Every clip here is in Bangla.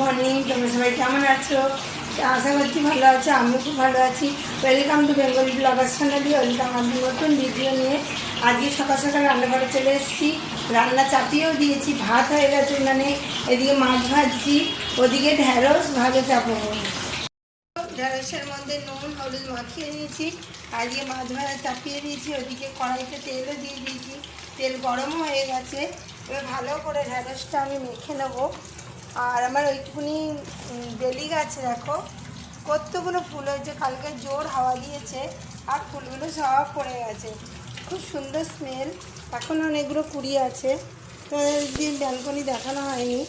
মর্নিং তোমরা সবাই কেমন আছো? আশা করছি ভালো আছো, আমিও খুব ভালো আছি। ওয়েলকাম টু বেঙ্গলি ব্লগার চ্যানেলি ওয়েলকাম আমি নতুন ভিডিও নিয়ে। আজকে সকাল সকাল রান্নাঘরে চলে এসেছি। রান্না চাপিয়েও দিয়েছি। ভাত হয়ে গেছে উনানে এদিকে মাছ ভাজছি। ওদিকে ঢেঁড়স ভালো চাপাবো। ঢেঁড়সের মধ্যে নুন, হলুদ মাখিয়ে নিয়েছি। আজকে মাছ ভাজা চাপিয়ে দিয়েছি। ওদিকে কড়াইতে তেলও দিয়ে দিয়েছি। তেল গরমও হয়ে গেছে। এবার ভালো করে ঢেঁড়সটা আমি মেখে নেব। আর আমার ওইটুকুনি বেলি গাছে দেখো, কতগুলো ফুল হয়েছে। কালকে জোর হাওয়া দিয়েছে আর ফুলগুলো সব পড়ে গেছে। খুব সুন্দর স্মেল এখন অনেকগুলো কুড়ি আছে। তো দিন ব্যালকনি দেখানো হয়নি।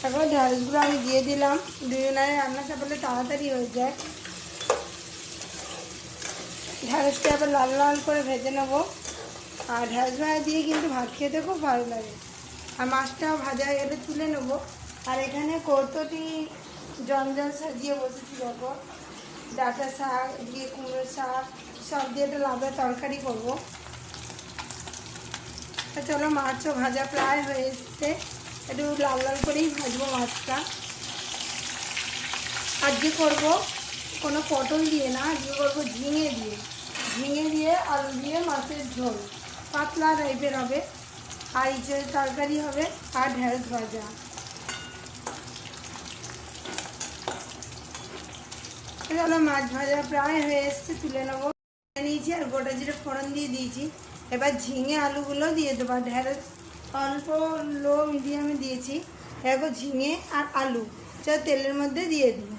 তারপর ঢালগুলো আমি দিয়ে দিলাম। দুজনের রান্না চাপালে তাড়াতাড়ি হয়ে যায়। ঢ্যাঁড়সটা আবার লাল লাল করে ভেজে নেব। আর ঢ্যাঁড়স দিয়ে কিন্তু ভাত খেতে খুব ভালো লাগে। আর মাছটাও ভাজা গেলে তুলে নেব। আর এখানে কতটি জঞ্জাল সাজিয়ে বসেছি দেখো। ডাটা শাক, দিয়ে কুমড়ো শাক, সব দিয়ে একটা লাভের তরকারি করব। চলো মাছও ভাজা প্রায় হয়ে এসছে। একটু লাল লাল করেই ভাজবো মাছটা। আজকে করব, কোনো পটল দিয়ে না আজকে করব ঝিঙে দিয়ে। ঝিঙে দিয়ে আলু দিয়ে মাছের ঝোল। পাতলা টাইপের হবে। আর ইঁচড়ের তরকারি হবে আর ঢেঁড়স ভাজা। চলো, মাছ ভাজা প্রায় হয়ে এসছে, তুলে নেব। নিয়েছি আর গোটা জিরে ফোড়ন দিয়ে দিয়েছি। এবার ঝিঙে আলুগুলো দিয়ে দেবো ঢেঁড়স অল্প লো মিডিয়ামে দিয়েছি। দেখো ঝিঙে আর আলু। চল, তেলের মধ্যে দিয়ে দিই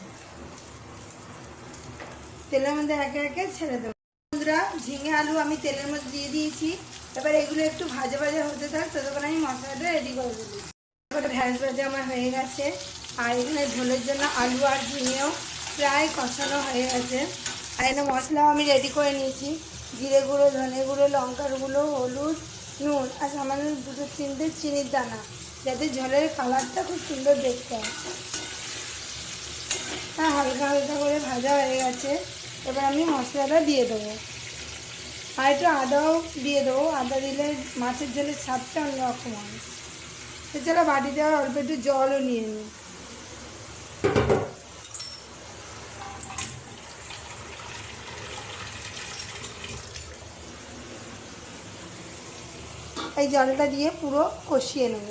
তেলের মধ্যে একে একে ছেড়ে দেবো। বন্ধুরা ঝিঙে আলু আমি তেলের মধ্যে দিয়ে দিয়েছি। এবার এগুলো একটু ভাজা ভাজা হতে থাক, ততক্ষণ আমি মশলাটা রেডি করে দেবো এবার ঢ্যাঁড়স ভাজা আমার হয়ে গেছে। আর এখানে ঝোলের জন্য আলু আর ঝিঙেও প্রায় কষানো হয়ে গেছে। আর এখানে মশলাও আমি রেডি করে নিয়েছি। জিরে গুঁড়ো, ধনে গুঁড়ো, লঙ্কার গুঁড়ো, হলুদ, নুন আর সামান্য দুটো তিনটে চিনির দানা, যাতে ঝোলের কালারটা খুব সুন্দর দেখতে হয়। হ্যাঁ হালকা হালকা করে ভাজা হয়ে গেছে। এবার আমি মশলাটা দিয়ে দেবো। আর একটু আদাও দিয়ে দেবো, আদা দিলে মাছের ঝোলের স্বাদটা অন্যরকম হয় এছাড়া বাটি দেওয়ার অল্প একটু জলও নিয়ে নিই। এই জলটা দিয়ে পুরো কষিয়ে নেব।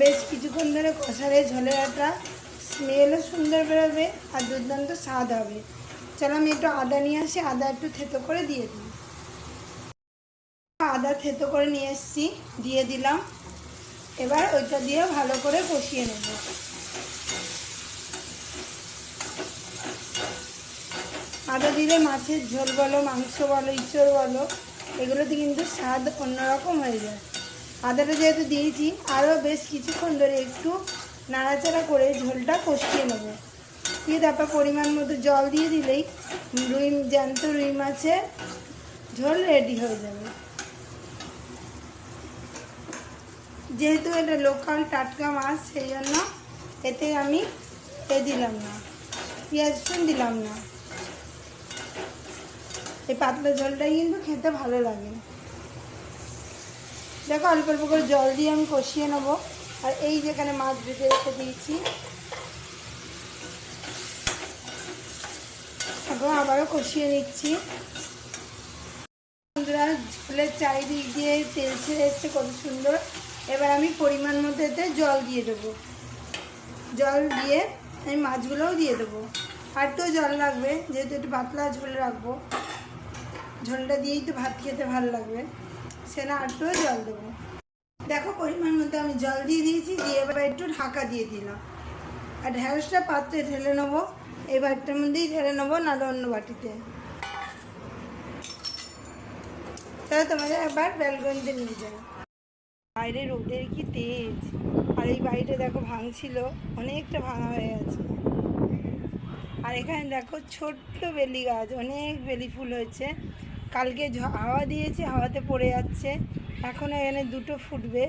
বেশ কিছুক্ষণ ধরে কষালে ঝোলের একটা স্মেলও সুন্দর বেরোবে আর দুর্দান্ত স্বাদ হবে। চলো আমি একটু আদা নিয়ে আসি, আদা একটু থেতো করে দিয়ে দিই। আদা থেতো করে নিয়ে এসেছি, দিয়ে দিলাম। এবার ওইটা দিয়ে ভালো করে কষিয়ে নেব। আদা দিলে মাছের ঝোল বলো, মাংস বলো, ইঁচড় বলো, এগুলোতে কিন্তু স্বাদ অন্যরকম হয়ে যায়। আদাটা যেহেতু দিয়েছি, আরও বেশ কিছুক্ষণ ধরে একটু নাড়াচাড়া করে ঝোলটা কষিয়ে নেব। দিয়ে তারপর পরিমাণ মতো জল দিয়ে দিলেই রুই, জ্যান্ত রুই মাছের ঝোল রেডি হয়ে যাবে। যেহেতু এটা লোকাল টাটকা মাছ, সেই জন্য এতে আমি এ দিলাম না, পেঁয়াজ রসুন দিলাম না। এই পাতলা ঝোলটাই কিন্তু খেতে ভালো লাগে। দেখো অল্প অল্প করে জল দিয়ে আমি কষিয়ে নেব। আর এই যেখানে মাছ ভেজে রেখে দিয়েছি। এখন আবারও কষিয়ে নিচ্ছি। বন্ধুরা, ঝোলের চারিদিক দিয়ে তেল ছেড়ে এসছে, কত সুন্দর। এবার আমি পরিমাণ মতো এতে জল দিয়ে দেবো। জল দিয়ে আমি মাছগুলোও দিয়ে দেবো। আর একটু জল লাগবে, যেহেতু একটু পাতলা ঝোল রাখব। ঝোলটা দিয়েই তো ভাত খেতে ভালো লাগবে। সে না আরটুও জল দেবো। দেখো পরিমাণ মতো আমি জল দিয়ে দিয়েছি, দিয়ে এবার একটু ঢাকা দিয়ে দিলাম। আর ঢেঁড়সটা পাত্রে ঢেলে নেব এই বাটিটার মধ্যেই ঢেলে নেব, নাহলে অন্য বাটিতে। তাহলে তোমাদের একবার ব্যালকনিতে নিয়ে যাও। বাইরে রোদের কি তেজ? আর এই বাড়িটা দেখো ভাঙছিল, অনেকটা ভাঙা হয়ে গেছে। আর এখানে দেখো ছোট্ট বেলি গাছ, অনেক বেলি ফুল হয়েছে। কালকে হাওয়া দিয়েছে, হাওয়াতে পড়ে যাচ্ছে। এখন এখানে দুটো ফুটবে,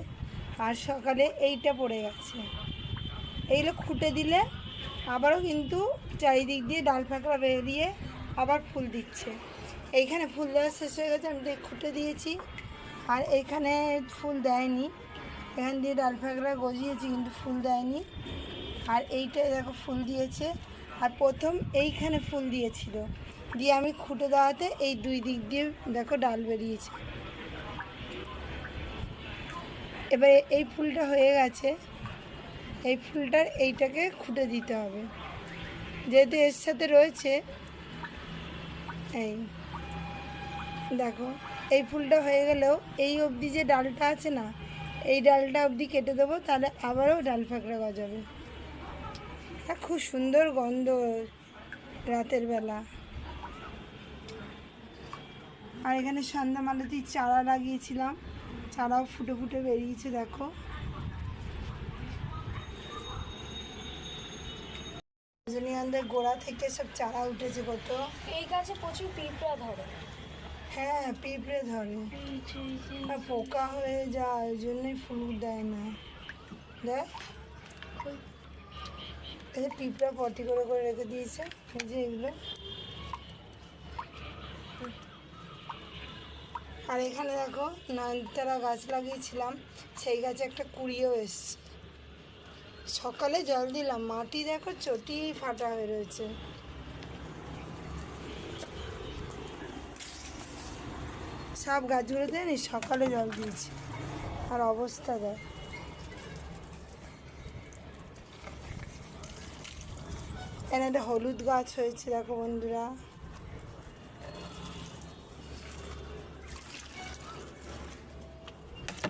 আর সকালে এইটা পড়ে গেছে। এইগুলো খুঁটে দিলে আবারও কিন্তু চারিদিক দিয়ে ডাল ফাঁকড়া বেরিয়ে আবার ফুল দিচ্ছে। এইখানে ফুল দেওয়া শেষ হয়ে গেছে, আমি খুঁটে দিয়েছি। আর এইখানে ফুল দেয়নি। এখান দিয়ে ডাল ফাঁকড়া গজিয়েছি, কিন্তু ফুল দেয়নি। আর এইটায় দেখো, ফুল দিয়েছে। আর প্রথম এইখানে ফুল দিয়েছিল। দিয়ে আমি খুঁটে দেওয়াতে এই দুই দিক দিয়ে দেখো ডাল বেরিয়েছে। এবারে এই ফুলটা হয়ে গেছে। এই ফুলটার এইটাকে খুঁটে দিতে হবে। যেহেতু এর সাথে রয়েছে, এই দেখো, এই ফুলটা হয়ে গেলেও এই অবধি যে ডালটা আছে না, এই ডালটা অবধি কেটে দেবো, তাহলে আবারও ডাল ফাঁকড়া গজাবে। খুব সুন্দর গন্ধ রাতের বেলা। আর এখানে সন্ধ্যা মালতির চারা লাগিয়েছিলাম। চারাও ফুটে ফুটে বেরিয়েছে দেখো। রজনীগন্ধার গোড়া থেকে সব চারা উঠেছে কত? এই গাছে প্রচুর পিঁপড়া ধরে। হ্যাঁ পিঁপড়ে ধরে। পোকা হয়ে যায় ওই জন্যই ফুল দেয় না। দেখ। পিঁপড়া পটি করে করে রেখে দিয়েছে এই যে এগুলো। আর এখানে দেখো নয়নতারা গাছ লাগিয়েছিলাম, সেই গাছে একটা কুড়িয়েও এসছে। সকালে জল দিলাম, মাটি দেখো চটি ফাটা হয়ে রয়েছে। সব গাছগুলোতে জানিস সকালে জল দিয়েছি। আর অবস্থা দেখ। এখানে একটা হলুদ গাছ হয়েছে, দেখো বন্ধুরা।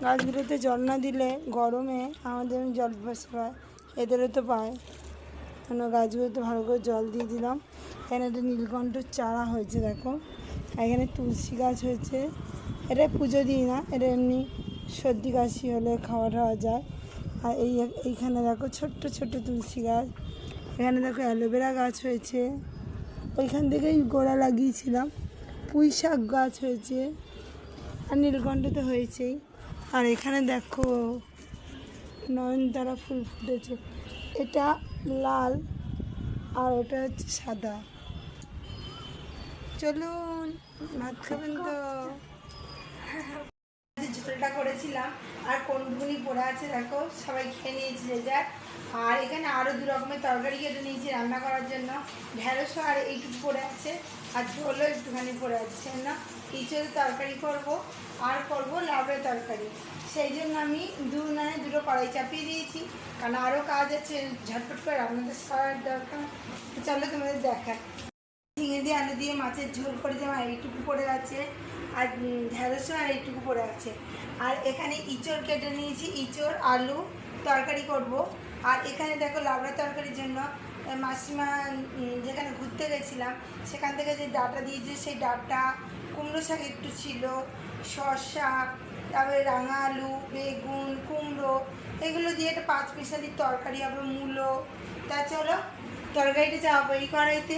গাছগুলোতে জল না দিলে গরমে আমাদের জল পিপাসা পায় এদেরও তো পায়। কেন গাছগুলোতে ভালো করে জল দিয়ে দিলাম। এখানে একটা নীলকণ্ঠর চারা হয়েছে, দেখো। এখানে তুলসী গাছ হয়েছে। এটা পুজো দিই না, এটা এমনি সর্দি কাশি হলে খাওয়া টাওয়া যায়। আর এই এইখানে দেখো ছোট্ট ছোট্ট তুলসী গাছ। এখানে দেখো অ্যালোভেরা গাছ হয়েছে। ওইখান থেকেই গোড়া লাগিয়েছিলাম। পুঁই শাক গাছ হয়েছে। আর নীলকণ্ঠ তো হয়েছেই। আর এখানে দেখো নয়নতারা ফুল ফুটেছে। এটা লাল আর ওটা হচ্ছে সাদা। চলুন, ভাত খাবেন তো? ঝোলটা করেছিলাম। আর কোনগুলি পড়ে আছে দেখো, সবাই খেয়ে নিয়েছি যে যার। আর এখানে আরও দু রকমের তরকারি কেটে নিয়েছি রান্না করার জন্য। ঢেঁড়সও আর এইটুকু পড়ে আছে, আর ঝোলও একটুখানি পড়ে আছে না ইঁচড়ের তরকারি করব, আর করব লাউড়ের তরকারি। সেই জন্য আমি দু মানে দুটো কড়াই চাপিয়ে দিয়েছি। কারণ আরও কাজ আছে, ঝটপট করে রান্নাতে সবার দরকার। চলো তোমাদের দেখা ঝিঙে দিয়ে আলু দিয়ে মাছের ঝোল করেছি আমার এইটুকু পড়ে আছে। আর ঢেঁড়সও আর এইটুকু পড়ে আছে। আর এখানে ইঁচড় কেটে নিয়েছি, ইঁচড়, আলু তরকারি করব। আর এখানে দেখো লাবড়া তরকারির জন্য মাসিমা যেখানে ঘুরতে গেছিলাম, সেখান থেকে যে ডাটা দিয়েছে, সেই ডাটা, কুমড়ো শাক একটু ছিল, শসা, তারপরে রাঙা আলু, বেগুন, কুমড়ো, এগুলো দিয়ে একটা পাঁচ পিসালি তরকারি হবে, মূলো। তা চলো, তরকারিটা চাপাবো এই কড়াইতে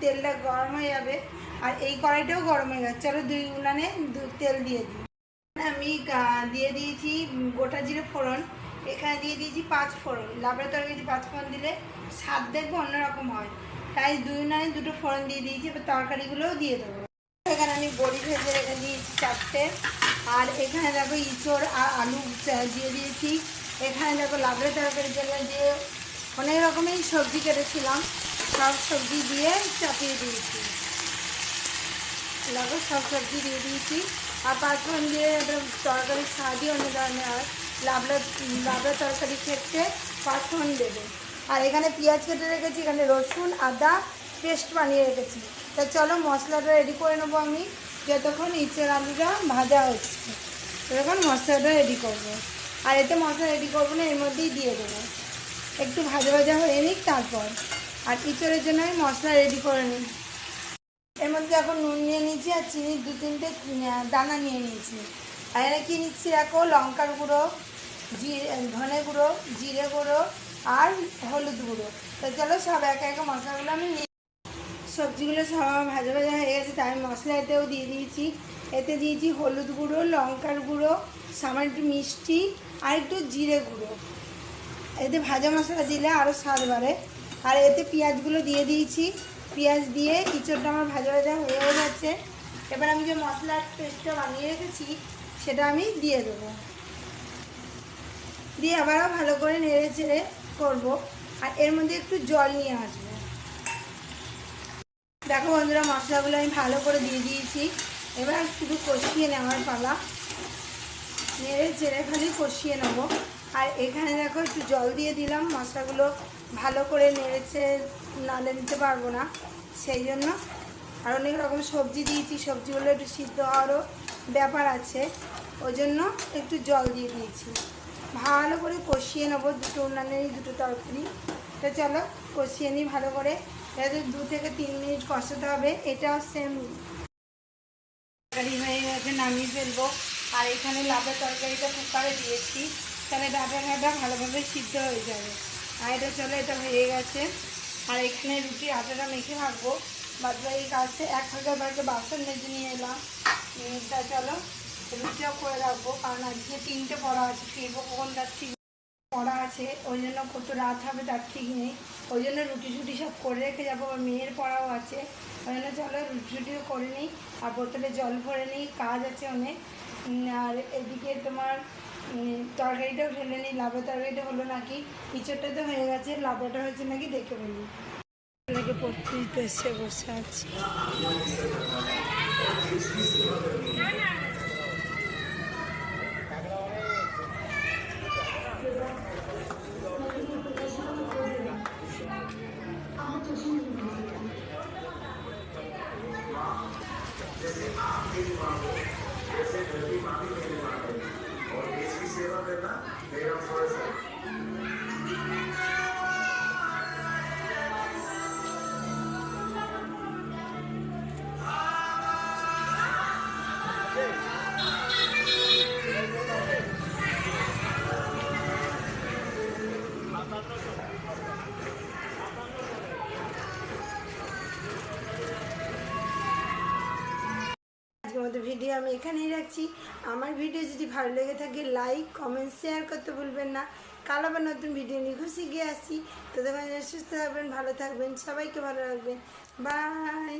তেলটা গরম হয়ে যাবে। আর এই কড়াইটাও গরম হয়ে গেছে। চলো দুই উনানে তেল দিয়ে দিই। আমি দিয়ে দিয়েছি গোটা জিরে ফোড়ন। এখানে দিয়ে দিয়েছি পাঁচ ফোড়ন। লাবড়া তরকারি পাঁচ ফোড়ন দিলে স্বাদ দেখব অন্যরকম হয়। তাই দুই উনানে দুটো ফোড়ন দিয়ে দিয়েছি। এবার তরকারিগুলোও দিয়ে দেবো। এখানে আমি বড়ি ভেজে রেখে দিয়েছি চারটে। আর এখানে দেখো ইঁচড় আর আলু দিয়ে দিয়েছি। এখানে দেখো লাবড়া তরকারির জন্য যে অনেক রকমের সবজি কেটেছিলাম, সব সবজি দিয়ে চাপিয়ে দিয়েছি। দেখো সব সবজি দিয়ে দিয়েছি। আর পাঁচফোড়ন দিয়ে একটা তরকারির স্বাদই অন্য ধরনের হয়। লাবড়া লাবড়া তরকারি ক্ষেত্রে পাঁচফোড়ন দেবে। আর এখানে পেঁয়াজ কেটে রেখেছি, এখানে রসুন, আদা পেস্ট বানিয়ে রেখেছি। তা চলো মশলাটা রেডি করে নেব আমি, যতক্ষণ ইচ্ছের আলুটা ভাজা হচ্ছে। ততক্ষণ মশলাটা রেডি করব। আর এতে মশলা রেডি করব না, এর মধ্যেই দিয়ে দেবো। একটু ভাজা ভাজা হয়ে নিক তারপর। আর ইঁচড়ের জন্য আমি মশলা রেডি করে নিই। এর মধ্যে এখন নুন নিয়ে নিয়েছি আর চিনির দু তিনটে দানা নিয়ে নিয়েছি। আর এখানে কী নিচ্ছি দেখো? লঙ্কার গুঁড়ো, জিরে, ধনে গুঁড়ো, জিরে গুঁড়ো আর হলুদ গুঁড়ো। তো চলো সব একে একে মশলাগুলো আমি নিয়ে সবজিগুলো সব ভাজা ভাজা হয়ে গেছে, তাই মশলা এতেও দিয়ে দিয়েছি। এতে দিয়েছি হলুদ গুঁড়ো, লঙ্কার গুঁড়ো, সামান্য একটু মিষ্টি আর একটু জিরে গুঁড়ো। এতে ভাজা মশলা দিলে আরও স্বাদ বাড়ে। আর এতে পেঁয়াজগুলো দিয়ে দিয়েছি। পেঁয়াজ দিয়ে ইঁচড়টা আমার ভাজা ভাজা হয়ে গেছে। এবার আমি যে মশলার পেস্টটা বানিয়ে রেখেছি, সেটা আমি দিয়ে দেবো। দিয়ে আবারও ভালো করে নেড়ে চেড়ে করব। আর এর মধ্যে একটু জল নিয়ে আসব। দেখো বন্ধুরা, মশলাগুলো আমি ভালো করে দিয়ে দিয়েছি। এবার শুধু কষিয়ে নেওয়ার পালা। নেড়ে চেড়ে খালি কষিয়ে নেব। আর এখানে দেখো একটু জল দিয়ে দিলাম মশলাগুলো। ভালো করে নেড়েছে নাড়ে দিতে পারব না। সেই জন্য আর অনেক রকম সবজি দিয়েছি। সবজিগুলো একটু সিদ্ধ হওয়ারও ব্যাপার আছে। ওই জন্য একটু জল দিয়ে দিয়েছি। ভালো করে কষিয়ে নেব দুটো উন্নয়নেরই দুটো তরকারি। তো চলো, কষিয়ে নিই ভালো করে। যাতে দু থেকে তিন মিনিট কষাতে হবে। এটাও সেম তরকারি হয়ে গেছে, নামিয়ে ফেলব। আর এখানে লাভের তরকারিটা কুকারে দিয়েছি। তাহলে ডাটা ঘাটা ভালোভাবে সিদ্ধ হয়ে যাবে। এটা চলো, এটা হয়ে গেছে। আর এখানে রুটি আটাটা মেখে রাখব বাদ বাকি কাছে এক হাজার বাড়িতে বাসন মেজে নিয়ে এলাম। তা চলো রুটিটাও করে রাখব। কারণ আজকে তিনটে পড়া আছে ফিরবো কখন তার ঠিক পড়া আছে। ওই জন্য কত রাত হবে তার ঠিক নেই। ওই জন্য রুটি টুটি সব করে রেখে যাব। আর মেয়ের পড়াও আছে। ওই জন্য চলো রুটি টুটিও করে নিই। আর বোতলে জল ভরে নিই। কাজ আছে অনেক। আর এদিকে তোমার তরকারিটাও ঢেলে নিই লাভের তরকারিটা হলো নাকি ইঁচড়টা তো হয়ে গেছে লাভেটা হয়েছে নাকি দেখে বলি নাকি পড়তে দিতে এসে বসে আছি। और देश की सेवा करना मेरा फर्ज है ভিডিও আমি এখানেই রাখছি। আমার ভিডিও যদি ভালো লেগে থাকে লাইক কমেন্ট শেয়ার করতে ভুলবেন না। কাল আবার নতুন ভিডিও নিয়ে খুশি গিয়ে আসি। তোদের মাঝে সুস্থ থাকবেন, ভালো থাকবেন, সবাইকে ভালো রাখবেন। বাই